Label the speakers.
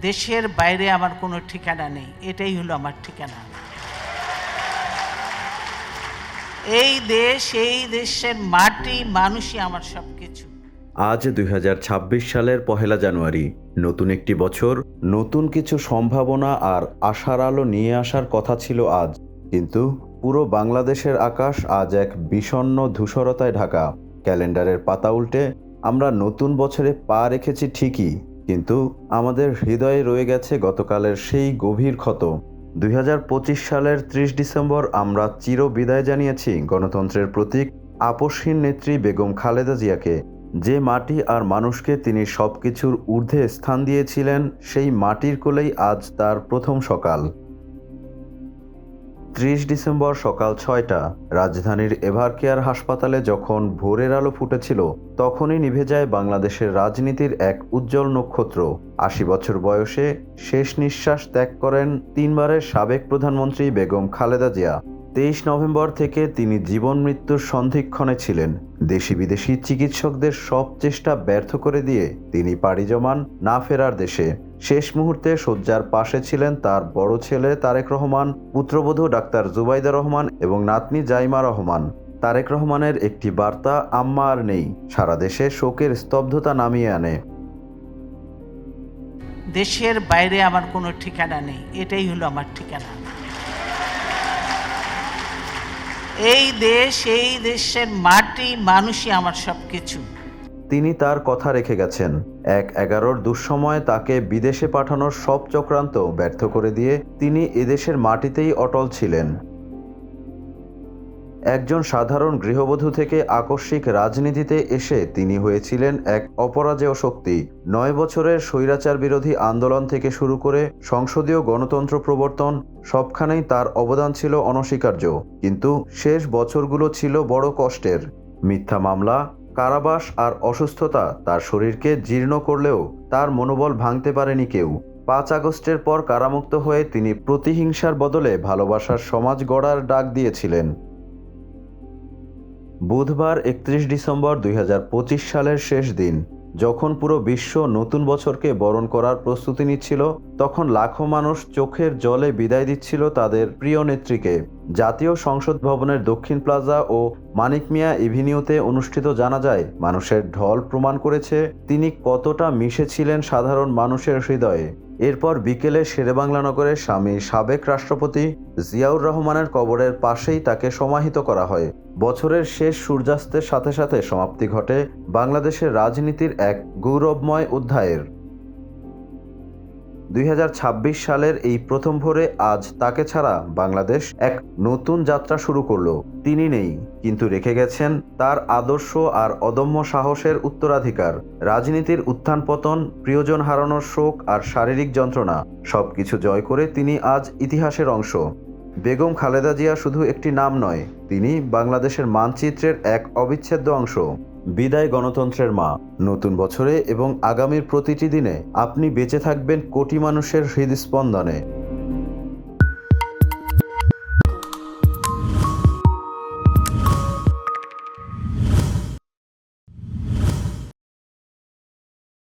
Speaker 1: দেশের বাইরে আমার কোনো ঠিকানা নেই। এটাই হলো আমার ঠিকানা। এই দেশ, এই দেশের মাটি, মানুষই আমার সব কিছু
Speaker 2: আজ দু হাজার ছাব্বিশ সালের পহেলা জানুয়ারি। নতুন একটি বছর, নতুন কিছু সম্ভাবনা আর আশার আলো নিয়ে আসার কথা ছিল আজ। কিন্তু পুরো বাংলাদেশের আকাশ আজ এক বিষণ্ণ ধূসরতায় ঢাকা। ক্যালেন্ডারের পাতা উল্টে আমরা নতুন বছরে পা রেখেছি ঠিকই। কিন্তু আমাদের হৃদয়ে রয়ে গেছে গতকালের সেই গভীর ক্ষত। দুই হাজার পঁচিশ সালের ত্রিশ ডিসেম্বর আমরা চির বিদায় জানিয়েছি গণতন্ত্রের প্রতীক, আপসহীন নেত্রী বেগম খালেদা জিয়াকে। যে মাটি আর মানুষকে তিনি সব কিছুর ঊর্ধ্বে স্থান দিয়েছিলেন, সেই মাটির কোলেই আজ তার প্রথম সকাল। ত্রিশ ডিসেম্বর সকাল ছয়টা, রাজধানীর এভারকেয়ার হাসপাতালে যখন ভোরের আলো ফুটেছিল, তখনই নিভে যায় বাংলাদেশের রাজনীতির এক উজ্জ্বল নক্ষত্র। আশি বছর বয়সে শেষ নিঃশ্বাস ত্যাগ করেন তিনবারের সাবেক প্রধানমন্ত্রী বেগম খালেদা জিয়া। তেইশ নভেম্বর থেকে তিনি জীবন মৃত্যুর সন্ধিক্ষণে ছিলেন। দেশি বিদেশি চিকিৎসকদের সব চেষ্টা ব্যর্থ করে দিয়ে তিনি পাড়ি জমান না ফেরার দেশে। শেষ মুহূর্তে শয্যার পাশে ছিলেন তার বড় ছেলে তারেক রহমান, পুত্রবধূ ডাক্তার জুবাইদা রহমান এবং নাতনি জাইমা রহমান। তারেক রহমানের একটি বার্তা আম্মা আর নেই, সারা দেশে শোকের স্তব্ধতা নামিয়ে আনে।
Speaker 1: দেশের বাইরে আমার কোনো ঠিকানা নেই, এটাই হলো আমার ঠিকানা। এই দেশ, এই দেশের মাটি, মানুষই আমার সব কিছু
Speaker 2: তিনি তার কথা রেখে গেছেন। এক এগারোর দুঃসময়ে তাকে বিদেশে পাঠানোর সব চক্রান্ত ব্যর্থ করে দিয়ে তিনি এদেশের মাটিতেই অটল ছিলেন। একজন সাধারণ গৃহবধূ থেকে আকস্মিক রাজনীতিতে এসে তিনি হয়েছিলেন এক অপরাজেয় শক্তি। নয় বছরের স্বৈরাচার বিরোধী আন্দোলন থেকে শুরু করে সংসদীয় গণতন্ত্র প্রবর্তন, সবখানেই তার অবদান ছিল অনস্বীকার্য। কিন্তু শেষ বছরগুলো ছিল বড় কষ্টের। মিথ্যা মামলা কারাবাস আর অসুস্থতা তার শরীরকে জীর্ণ করলেও তার মনোবল ভাঙতে পারেনি কেউ। পাঁচ আগস্টের পর কারামুক্ত হয়ে তিনি প্রতিহিংসার বদলে ভালোবাসার সমাজ গড়ার ডাক দিয়েছিলেন। বুধবার একত্রিশ ডিসেম্বর দুই হাজার পঁচিশ সালের শেষ দিন। যখন পুরো বিশ্ব নতুন বছরকে বরণ করার প্রস্তুতি নিচ্ছিল, তখন লাখো মানুষ চোখের জলে বিদায় দিচ্ছিল তাদের প্রিয় নেত্রীকে। জাতীয় সংসদ ভবনের দক্ষিণ প্লাজা ও মানিক মিয়া এভিনিউতে অনুষ্ঠিত জানা যায়, মানুষের ঢল প্রমাণ করেছে তিনি কতটা মিশেছিলেন সাধারণ মানুষের হৃদয়ে। এরপর বিকেলে শেরেবাংলা নগরে স্বামী সাবেক রাষ্ট্রপতি জিয়াউর রহমানের কবরের পাশেই তাকে সমাহিত করা হয়। বছরের শেষ সূর্যাস্তের সাথে সাথে সমাপ্তি ঘটে বাংলাদেশের রাজনীতির এক গৌরবময় অধ্যায়ের। দুই হাজার ছাব্বিশ সালের এই প্রথম ভোরে আজ তাকে ছাড়া বাংলাদেশ এক নতুন যাত্রা শুরু করল। তিনি নেই, কিন্তু রেখে গেছেন তার আদর্শ আর অদম্য সাহসের উত্তরাধিকার। রাজনীতির উত্থান পতন, প্রিয়জন হারানোর শোক আর শারীরিক যন্ত্রণা, সবকিছু জয় করে তিনি আজ ইতিহাসের অংশ। বেগম খালেদা জিয়া শুধু একটি নাম নয়, তিনি বাংলাদেশের মানচিত্রের এক অবিচ্ছেদ্য অংশ। বিদায় গণতন্ত্রের মা। নতুন বছরে এবং আগামীর প্রতিটি দিনে আপনি বেঁচে থাকবেন কোটি মানুষের হৃদস্পন্দনে।